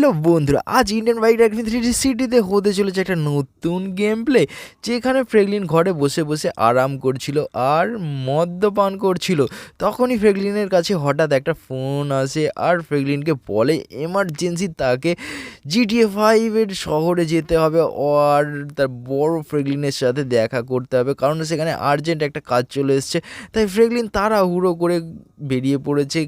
Hello বন্ধুরা, আজ Indian bike riding three সিটিতে হতে চলেছে একটা নতুন গেম প্লে যেখানে ফ্রেগলিন ঘরে বসে বসে আরাম করছিল আর মদ্যপান করছিল। তখনই ফ্রেগলিনের কাছে হঠাৎ একটা ফোন আসে আর ফ্রেগলিনকে বলে এমার্জেন্সি তাকে জিটিএ ফাইভের শহরে যেতে হবে আর তার বড় ফ্রেগলিনের সাথে দেখা করতে হবে, কারণ সেখানে আর্জেন্ট একটা কাজ চলে এসছে। তাই ফ্রেগলিন তাড়াহুড়ো করে বেরিয়ে পড়েছে।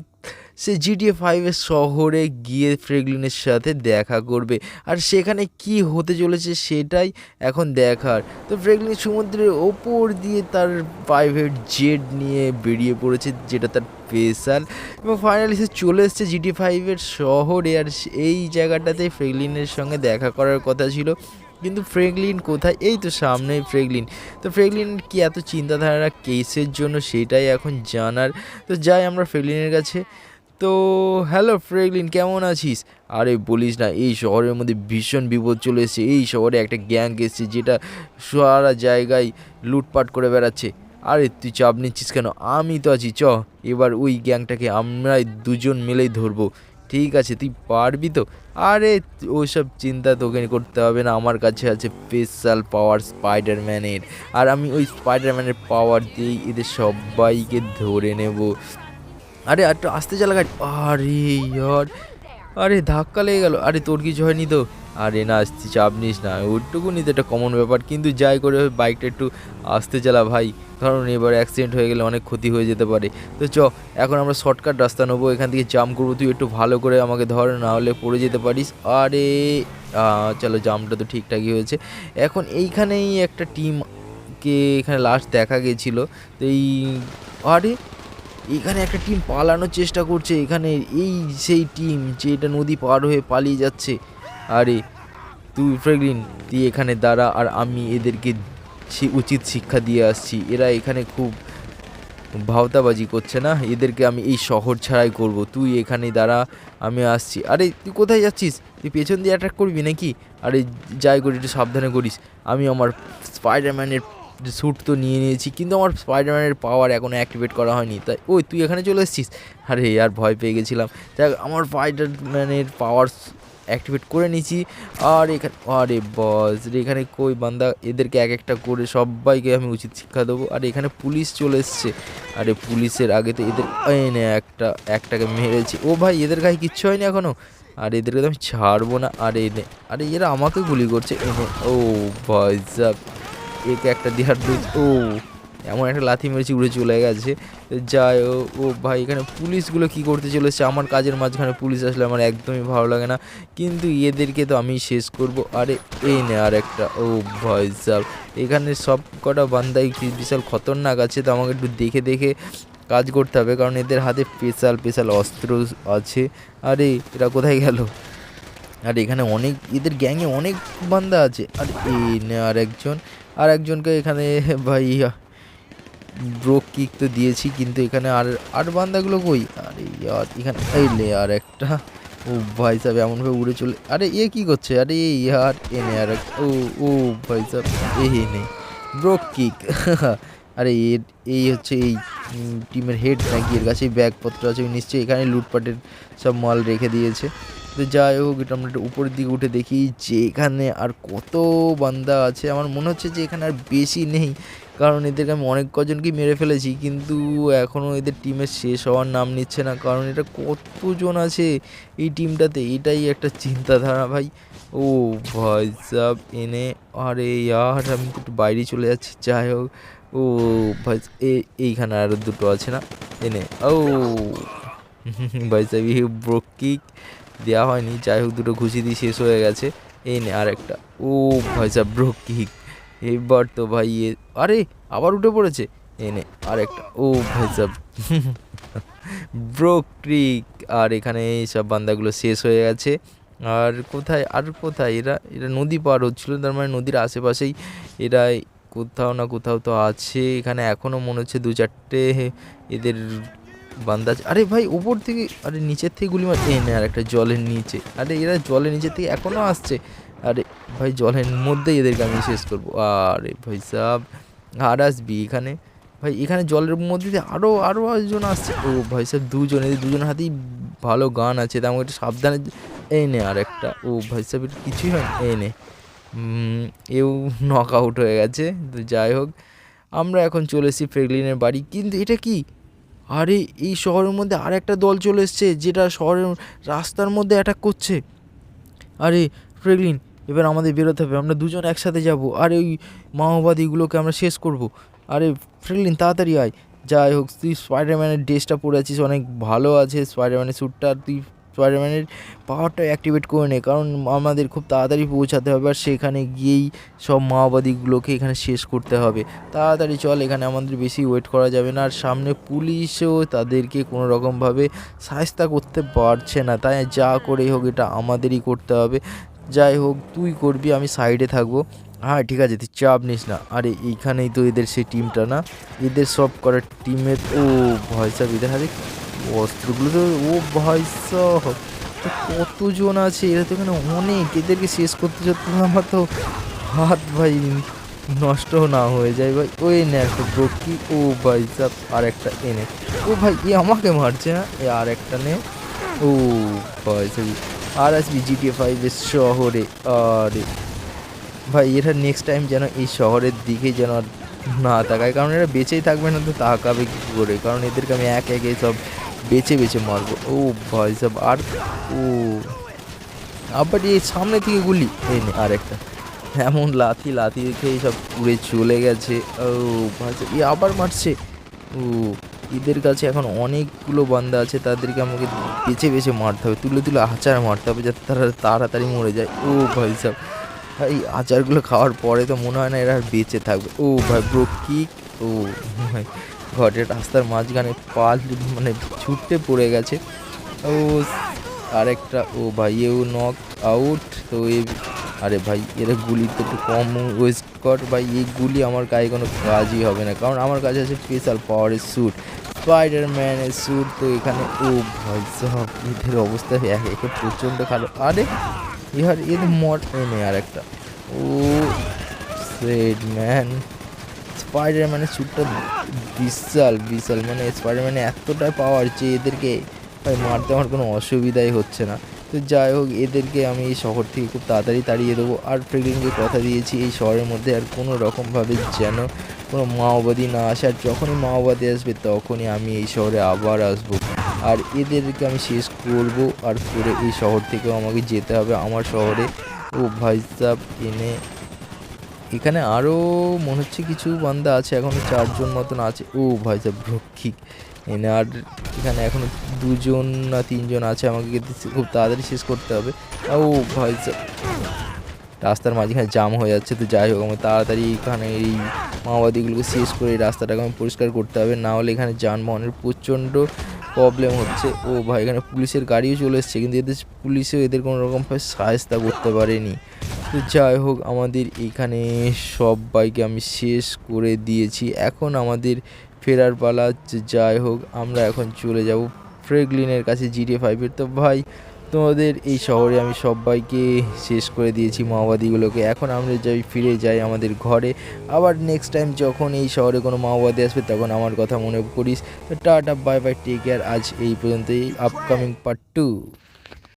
সে জিটিএ ফাইভের শহরে গিয়ে ফ্রেগলিনের সাথে দেখা করবে। আর সেখানে কি হতে চলেছে সেটাই এখন দেখার। তো ফ্রেগলিন সমুদ্রের ওপর দিয়ে তার প্রাইভেট জেট নিয়ে বেরিয়ে পড়েছে, যেটা তার স্পেশাল এবং ফাইনালি সে চলে এসছে জিটি ফাইভের শহরে, আর এই জায়গাটাতে ফ্রেগলিনের সঙ্গে দেখা করার কথা ছিল। কিন্তু ফ্রেগলিন কোথায়? এই তো সামনেই ফ্রেগলিন তো ফ্রেগলিন কি এত চিন্তাধারা কেসের জন্য সেটাই এখন জানার। তো যাই আমরা ফ্রেগলিনের কাছে। তো হ্যালো ফ্রেগলিন কেমন আছিস? আরে বলিস না, এই শহরের মধ্যে ভীষণ বিপদ চলে এসেছে। এই শহরে একটা গ্যাং এসেছে যেটা সারা জায়গায় লুটপাট করে বেড়াচ্ছে। আরে তুই চাপ নিচ্ছিস কেন? আমি তো আছি, চ। এবার ওই গ্যাংটাকে আমরাই দুজন মিলেই ধরবো। ঠিক আছে, তুই পারবি তো? আরে ওসব চিন্তা তোকে করতে হবে না, আমার কাছে আছে স্পেশাল পাওয়ার স্পাইডারম্যানের আর আমি ওই স্পাইডারম্যানের পাওয়ার দিয়েই এদের সবাইকে ধরে নেব। আরে একটু আসতে চালা গাড়ি। আরে, ইয়ার। আরে, ধাক্কা লেগে গেল। আরে, তোর কিছু হয়নি তো? আরে না আসছি চাপ নিস না। ওইটুকু নিতে একটা কমন ব্যাপার। কিন্তু যাই করে বাইকটা একটু আসতে চালা ভাই। কারণ এবার অ্যাক্সিডেন্ট হয়ে গেলে অনেক ক্ষতি হয়ে যেতে পারে। তো চ, এখন আমরা শর্টকাট রাস্তা নেব। এখান থেকে জাম করব। তুই একটু ভালো করে আমাকে ধর, না হলে পড়ে যেতে পারিস। আরে চলো জামটা তো ঠিকঠাকই হয়েছে। এখন এইখানেই একটা টিমকে এখানে লাস্ট দেখা গেছিল। তো এই, আরে এখানে একটা টিম পালানোর চেষ্টা করছে। এখানে এই সেই টিম যে এটা নদী পার হয়ে পালিয়ে যাচ্ছে। আরে, তুই ফ্রেগলিন তুই এখানে দাঁড়া আর আমি এদেরকে সে উচিত শিক্ষা দিয়ে আসছি। এরা এখানে খুব ভাওতাবাজি করছে না? এদেরকে আমি এই শহর ছাড়াই করব। তুই এখানে দাঁড়া, আমি আসছি। আরে, তুই কোথায় যাচ্ছিস? তুই পেছন দিয়ে অ্যাটাক করবি নাকি? আরে, যাই করি, একটু সাবধানে করিস। আমি আমার স্পাইডারম্যানের স্যুট তো নিয়ে নিয়েছি, কিন্তু আমার স্পাইডারম্যানের পাওয়ার এখনও অ্যাক্টিভেট করা হয়নি। তাই, ওই, তুই এখানে চলে এসেছিস? আরে আর ভয় পেয়ে গেছিলাম। দেখ আমার স্পাইডারম্যানের পাওয়ার অ্যাক্টিভেট করে নিয়েছি। আর এখানে, আরে বস এখানে কই বান্দা? এদেরকে এক একটা করে সবাইকে আমি উচিত শিক্ষা দেবো। আর এখানে পুলিশ চলে এসছে। আরে পুলিশের আগে তো এদের এনে একটা, একটাকে মেরেছি। ও ভাই, এদের গায়ে কিচ্ছু হয়নি এখনও আর এদেরকে তো আমি ছাড়বো না। আর এনে আরে এরা আমাকে গুলি করছে। এনে, ও ভাই একে একটা দেহার দুই ও, এমন একটা লাথি মেরেছি, উড়ে চলে গেছে। যাই ও ও ভাই, এখানে পুলিশগুলো কি করতে চলেছে? আমার কাজের মাঝখানে পুলিশ আসলে আমার একদমই ভালো লাগে না। কিন্তু এদেরকে তো আমি শেষ করব। আরে, এই নে আর একটা। ও ভাই সাব এখানে সব কটা বান্দাই কি বিশাল খতরনাক আছে, তো আমাকে একটু দেখে দেখে কাজ করতে হবে। কারণ এদের হাতে স্পেশাল স্পেশাল অস্ত্র আছে। আরে, এরা কোথায় গেল? আর এখানে অনেক, এদের গ্যাংয়ে অনেক বান্দা আছে। আর এই আর একজন, আর একজনকে এখানে ভাই ব্রোক কিক তো দিয়েছি, কিন্তু এখানে আর আর বান্দাগুলো কই? আরে ইয়ার, এখানে, এই লে আর একটা। ও ভাই সাহেব, এমনভাবে উড়ে চলে, আরে এ কি করছে? আরে ইয়ার, এ নে আর ও ও ভাই সাহেব, এ হে নে ব্রোক কিক আরে এর এই হচ্ছে এই টিমের হেড নাকি, এর কাছে ব্যাগপত্র আছে, নিশ্চয়ই এখানে লুটপাটের সব মাল রেখে দিয়েছে। তো যাই হোক, এটা আমরা একটু উপরের দিকে উঠে দেখি যে এখানে আর কত বান্দা আছে। আমার মনে হচ্ছে যে এখানে আর বেশি নেই, কারণ এদেরকে আমি অনেক কজনকেই মেরে ফেলেছি, কিন্তু এখনও এদের টিমের শেষ হওয়ার নাম নিচ্ছে না, কারণ এটা কতজন আছে এই টিমটাতে? এটাই একটা চিন্তাধারা ভাই। ও ভাই সাব, এনে আরে ইয়ার, আমি একটু বাইরে চলে যাচ্ছি, যাই হোক। ও ভাই এইখানে আরও দুটো আছে না? এনে, ও। ভাই সাহেব ব্রোক কিক। দেওয়া হয়নি। যাই হোক, দুটো ঘুষি দিয়ে শেষ হয়ে গেছে। এই নে আর একটা ও ভাই সাহেব, ব্রোক। কিক এবার তো ভাই এ আরে, আবার উঠে পড়েছে। এনে আর একটা ও ভাই সাহেব, ব্রোক। ট্রিক আর এখানে সব বান্দাগুলো শেষ হয়ে গেছে। আর কোথায় আর কোথায়? এরা এরা নদী পার হচ্ছিল, তার মানে নদীর আশেপাশেই এরা কোথাও না কোথাও তো আছে। এখানে এখনও মনে হচ্ছে দু চারটে এদের বান্দা আছে আরে ভাই, উপর থেকে আরে নিচের থেকে গুলি মার এ নে আর একটা জলের নিচে। আরে এরা জলের নিচের থেকে এখনও আসছে। আরে ভাই, জলের মধ্যেই এদেরকে আমি শেষ করব। আরে ভাই সাব, আর আসবি এখানে? ভাই, এখানে জলের মধ্যে দিয়ে আরও আরও একজন আসছে। ও ভাই সাহেব দুজন এদের দুজনের হাতেই ভালো গান আছে। তা আমাকে একটু সাবধানে এই নে আর একটা ও ভাই সাহেবের কিছুই হয়। এই নে। এও নক আউট হয়ে গেছে। তো যাই হোক, আমরা এখন চলে এসেছি ফ্রেগলিনের বাড়ি। কিন্তু এটা কি? আরে এই শহরের মধ্যে আর একটা দল চলে এসছে, যেটা শহরের রাস্তার মধ্যে অ্যাটাক করছে। আরে ফ্রেগলিন, এবার আমাদের বেরোতে হবে, আমরা দুজন একসাথে যাব। আর ওই মাওবাদীগুলোকে আমরা শেষ করব। আরে ফ্রেগলিন, তাড়াতাড়ি আয়। যাই হোক, তুই স্পাইডারম্যানের ড্রেসটা পরে আছিস, অনেক ভালো আছে স্পাইডারম্যানের স্যুটটা তুই স্পাইডারম্যানের পাওয়ারটা অ্যাক্টিভেট করে নেয়। কারণ আমাদের খুব তাড়াতাড়ি পৌঁছাতে হবে আর সেখানে গিয়েই সব মাওবাদীগুলোকে এখানে শেষ করতে হবে। তাড়াতাড়ি চল, এখানে আমাদের বেশি ওয়েট করা যাবে না। আর সামনে পুলিশও তাদেরকে কোনো রকমভাবে সাহায্য করতে পারছে না। তাই যা করেই হোক, এটা আমাদেরই করতে হবে। যাই হোক, তুই করবি, আমি সাইডে থাকব। হ্যাঁ ঠিক আছে, তুই চাপ নিস না। আরে, এইখানেই তো এদের সেই টিমটা না? এদের সব করার টিমের ও, ভয় সাহেব এদের হাতে অস্ত্রগুলো তো, ও ভয় সাহেব তো কতজন আছে? এরা তো এখানে অনেক। এদেরকে শেষ করতে করতে আমার তো হাত ভাই নষ্ট না হয়ে যায় ভাই। ওই নে একটা বকি ও ভাই সাহেব আর একটা এনে ও ভাই, এ আমাকে মারছে না? এ আর একটা নে। ও ভাই সাহেব আর আসবি জিটিএ ফাইভের শহরে। আরে ভাই এরা নেক্সট টাইম যেন এই শহরের দিকে যেন না তাকায়। কারণ এরা বেঁচেই থাকবে না তো তাকাবে কী করে? কারণ এদেরকে আমি এক একে সব বেছে বেছে মারবো। ও ভাই সব আর ও। আবার এই সামনে থেকে গুলি। এই নে আরেকটা এমন লাথি লাথি খেয়ে সব উড়ে চলে গেছে। ও ভাই সাহেব, এ আবার মারছে। ও এদের কাছে এখন অনেকগুলো বান্দা আছে তাদেরকে আমাকে বেছে বেছে মারতে হবে। তুলে তুলে আচার মারতে হবে যাতে তারা তাড়াতাড়ি মরে যায়। ও ভাই সাহেব ভাই আচারগুলো খাওয়ার পরে তো মনে হয় না এরা আর বেঁচে থাকবে। ও ভাই ব্রো কিক ও ভাই ঘরের রাস্তার মাঝখানে পাল মানে ছুটতে পড়ে গেছে। ও আরেকটা, ও ভাই, এও নক আউট তো এ, আরে ভাই এরা গুলি তো একটু কম ওয়েস্ট কর ভাই, এই গুলি আমার গায়ে কোনো কাজই হবে না। কারণ আমার কাছে আছে স্পেশাল পাওয়ারের স্যুট স্পাইডারম্যানের স্যুট তো এখানে, ও ভাই, সব এদের অবস্থা এক প্রচণ্ড খারাপ। আরে ইহার এর মর এনে আর একটা ও সেড ম্যান স্পাইডারম্যানের স্যুটটা বিশাল বিশাল। মানে স্পাইডারম্যানে এতটাই পাওয়ার যে এদেরকে মারতে আমার কোনো অসুবিধাই হচ্ছে না। তো যাই হোক, এদেরকে আমি এই শহর থেকে খুব তাড়াতাড়ি তাড়িয়ে দেবো। আর ফ্রেগলিনকে কথা দিয়েছি, এই শহরের মধ্যে আর কোনো রকমভাবে যেন কোনো মাওবাদী না আসে। আর যখনই মাওবাদী আসবে, তখনই আমি এই শহরে আবার আসব। আর এদেরকে আমি শেষ করব আর করে এই শহর থেকেও আমাকে যেতে হবে। আমার শহরে ও ভাই সাহ এনে এখানে আরও মনে হচ্ছে কিছু বান্দা আছে, এখনও চারজন মতন আছে। ও ভাই সাহেব রক্ষিক এনে আর এখানে এখনও দুজন না তিনজন আছে, আমাকে খুব তাড়াতাড়ি শেষ করতে হবে। ও ভাই সাহেব রাস্তার মাঝখানে জাম হয়ে যাচ্ছে, তো যাই হোক আমি তাড়াতাড়ি এখানে এই মাওবাদীগুলোকে শেষ করে এই রাস্তাটাকে আমি পরিষ্কার করতে হবে। না হলে এখানে যানবাহনের প্রচণ্ড প্রবলেম হচ্ছে। ও ভাই, এখানে পুলিশের গাড়িও চলে এসছে, কিন্তু এদের পুলিশেও এদের কোনো রকমভাবে করতে পারেনি। তো যাই হোক, আমাদের এখানে সবাইকে আমি শেষ করে দিয়েছি। এখন আমাদের ফেরার পালা যাই হোক, আমরা এখন চলে যাব ফ্রেগলিনের কাছে জিটিএ ফাইভের তো ভাই, তোমাদের এই শহরে আমি সবাইকে শেষ করে দিয়েছি মাওবাদীগুলোকে। এখন আমরা যাই, ফিরে যাই আমাদের ঘরে। আবার নেক্সট টাইম যখন এই শহরে কোনো মাওবাদী আসবে, তখন আমার কথা মনে করিস তো tata bye bye take care আজ এই পর্যন্তই আপকামিং পার্ট টু